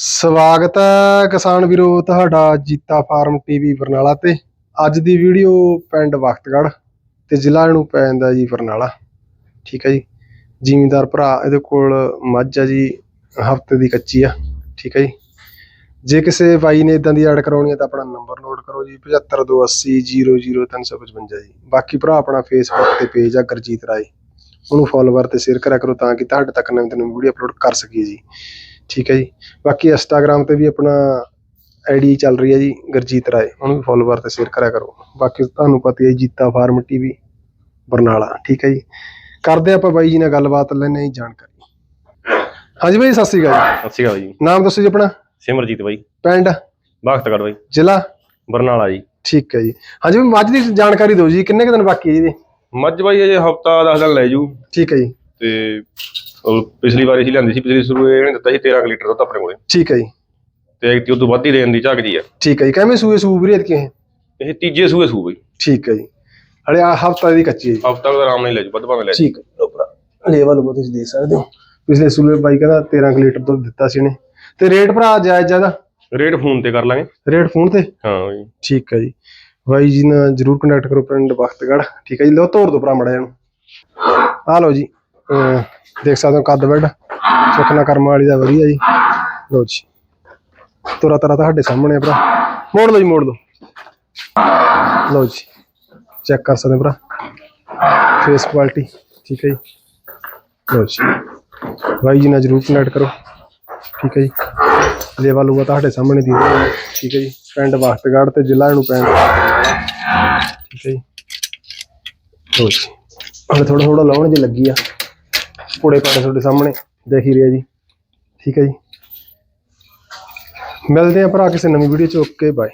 ਸਵਾਗਤ ਹੈ ਕਿਸਾਨ ਵੀਰੋ, ਤੁਹਾਡਾ ਜੀਤਾ ਫਾਰਮ ਟੀਵੀ ਬਰਨਾਲਾ ਤੇ। ਅੱਜ ਦੀ ਵੀਡੀਓ ਪਿੰਡ ਵਖਤਗੜ੍ਹ ਤੇ ਜ਼ਿਲ੍ਹਾ ਨੂੰ ਪੈ ਜਾਂਦਾ ਜੀ ਬਰਨਾਲਾ। ਠੀਕ ਹੈ ਜੀ? ਜ਼ਿਮੀਂਦਾਰ ਭਰਾ, ਇਹਦੇ ਕੋਲ ਮੱਝ ਆ ਜੀ, ਹਫ਼ਤੇ ਦੀ ਕੱਚੀ ਆ। ਠੀਕ ਹੈ ਜੀ? ਜੇ ਕਿਸੇ ਬਾਈ ਨੇ ਇਦਾਂ ਦੀ ਐਡ ਕਰਾਉਣੀ ਹੈ ਤਾਂ ਆਪਣਾ ਨੰਬਰ ਨੋਟ ਕਰੋ ਜੀ 7528000355 ਜੀ। ਬਾਕੀ ਭਰਾ ਆਪਣਾ ਫੇਸਬੁੱਕ ਤੇ ਪੇਜ ਆ, ਗੁਰਜੀਤ ਰਾਏ। ਉਹਨੂੰ ਫੋਲੋਵਰ ਤੇ ਸ਼ੇਅਰ ਕਰਿਆ ਕਰੋ ਤਾਂ ਕਿ ਤੁਹਾਡੇ ਤੱਕ ਨਵੀਂ ਤੋਂ ਨਵੀਂ ਵੀਡੀਓ ਅਪਲੋਡ ਕਰ ਸਕੀਏ ਜੀ। ਠੀਕ ਹੈ ਜੀ। ਬਾਕੀ ਇੰਸਟਾਗ੍ਰam ਤੇ ਵੀ ਆਪਣਾ ਆਈਡੀ ਚੱਲ ਰਹੀ ਹੈ ਜੀ ਗੁਰਜੀਤ ਰਾਏ। ਉਹਨੂੰ ਵੀ ਫੋਲੋਵਰ ਤੇ ਸ਼ੇਅਰ ਕਰਿਆ ਕਰੋ। ਬਾਕੀ ਤੁਹਾਨੂੰ ਪਤਾ ਹੀ ਹੈ ਜੀਤਾ ਫਾਰਮ ਟੀਵੀ ਬਰਨਾਲਾ। ਠੀਕ ਹੈ ਜੀ। ਕਰਦੇ ਆਪਾਂ ਬਾਈ ਜੀ ਨਾਲ ਗੱਲਬਾਤ ਲੈਣੇ ਜੀ ਜਾਣਕਾਰੀ। ਹਾਂਜੀ ਬਾਈ ਸਤਿ ਸ਼੍ਰੀ ਅਕਾਲ ਸਤਿ ਸ਼੍ਰੀ ਅਕਾਲ ਜੀ। ਨਾਮ ਦੱਸੋ ਜੀ ਆਪਣਾ? ਸਿਮਰਜੀਤ ਬਾਈ। ਪਿੰਡ? ਬਾਖਤਗੜ ਬਾਈ। ਜ਼ਿਲ੍ਹਾ? ਬਰਨਾਲਾ ਜੀ। ਠੀਕ ਹੈ ਜੀ। ਹਾਂਜੀ ਬਾਈ ਮੱਝ ਦੀ ਜਾਣਕਾਰੀ ਦਿਓ ਜੀ ਕਿੰਨੇ ਕੁ ਦਿਨ ਬਾਕੀ ਹੈ ਜੀ ਇਹਦੇ? ਮੱਝ ਬਾਈ ਅਜੇ ਹਫਤਾ 10 ਦਿਨ ਲੈ ਜੂ। ਠੀਕ ਹੈ ਜੀ। ਤੇ ਪਿਛਲੀ ਵਾਰੀ ਅਸੀਂ ਲਿਆਂਦੀ ਸੀ ਪਿਛਲੀ ਸ਼ੁਰੂ ਇਹਨੇ ਦਿੱਤਾ ਸੀ 13 ਕੁ ਲੀਟਰ ਦੁੱਧ ਆਪਣੇ ਕੋਲੇ। ਠੀਕ ਹੈ ਜੀ। ਤੇ ਐਕਟੀ ਉਦੋਂ ਵੱਧ ਹੀ ਦੇਣ ਦੀ ਝਾਕ ਜੀ ਆ। ਠੀਕ ਹੈ ਜੀ ਕਿਵੇਂ ਸੂਏ ਸੂ ਵੀਰੇ ਕਿ ਇਹ? ਇਹ ਤੀਜੇ ਸੂਏ ਸੂ ਬਾਈ ਠੀਕ ਹੈ ਜੀ। ਹਲੇ ਆ ਹਫਤਾ ਦੀ ਕੱਚੀ ਹੈ ਜੀ। ਹਫਤਾ ਦਾ ਆਰਾਮ ਨਾਲ ਹੀ ਲੈ ਜੂ ਵੱਧ ਭਾਵੇਂ ਲੈ ਜੂ ਠੀਕ ਹੈ। ਲੋ ਭਰਾ ਲੈਵਲ ਉਹ ਤੁਸੀਂ ਦੇਖ ਸਕਦੇ ਹੋ। ਪਿਛਲੇ ਸੂਲੇ ਬਾਈ ਕਹਿੰਦਾ 13 ਕੁ ਲੀਟਰ ਦੁੱਧ ਦਿੱਤਾ ਸੀ ਇਹਨੇ। ਤੇ ਰੇਟ ਭਰਾ ਜਾਇਜ਼ ਜ਼ਿਆਦਾ? ਰੇਟ ਫੋਨ ਤੇ ਕਰ ਲਾਂਗੇ। ਰੇਟ ਫੋਨ ਤੇ? ਹਾਂ ਬਾਈ। ਠੀਕ ਹੈ ਜੀ। ਬਾਈ ਜੀ ਨਾਲ ਜਰੂਰ ਕੰਟੈਕਟ ਕਰੋ ਪਿੰਡ ਬਖਤਗੜ ਠੀਕ ਹੈ ਜੀ ਲੋ ਤੋਰ ਦੋ ਭਰਾ ਮੜਾ ਇਹਨੂੰ। ਆ ਲਓ ਜੀ। ਦੇਖ ਸਕਦੇ ਹੋ ਕੱਦ ਬੈੱਡ, ਸੁਖਨਾ ਕਰਮ ਵਾਲੀ ਦਾ ਵਧੀਆ ਜੀ। ਲਓ ਜੀ। ਤੁਰਾ ਤਰਾ ਤੁਹਾਡੇ ਸਾਹਮਣੇ ਆ ਭਰਾ। ਮੋੜ ਲਓ ਜੀ, ਮੋੜ ਲਓ। ਲਓ ਜੀ। ਚੈੱਕ ਕਰ ਸਕਦੇ ਹੋ ਭਰਾ। ਫੇਸ ਕੁਆਲਿਟੀ ਠੀਕ ਹੈ ਜੀ। ਲਓ ਜੀ। ਬਾਈ ਜੀ ਨਾਲ ਜਰੂਰ ਕਨੈਕਟ ਕਰੋ। ਠੀਕ ਹੈ ਜੀ। ਲੇਵਾ ਲੂਆ ਤੁਹਾਡੇ ਸਾਹਮਣੇ ਦੀ ਠੀਕ ਹੈ ਜੀ। ਪਿੰਡ ਵਖਤਗੜ੍ਹ ਤੇ ਜ਼ਿਲ੍ਹਾ ਨੂੰ ਪੈਣ। ਠੀਕ ਹੈ ਜੀ। ਲਓ ਜੀ। ਹੁਣ ਥੋੜਾ ਥੋੜਾ ਲਾਉਣ ਜੇ ਲੱਗੀ ਆ। ਕੋੜੇ ਪਾੜੇ ਤੁਹਾਡੇ ਸਾਹਮਣੇ, ਦੇਖ ਹੀ ਰਿਹਾ ਜੀ। ਠੀਕ ਹੈ ਜੀ। ਮਿਲਦੇ ਆ ਭਰਾ ਕਿਸੇ ਨਵੀਂ ਵੀਡੀਓ ਚ, ਓਕੇ ਬਾਏ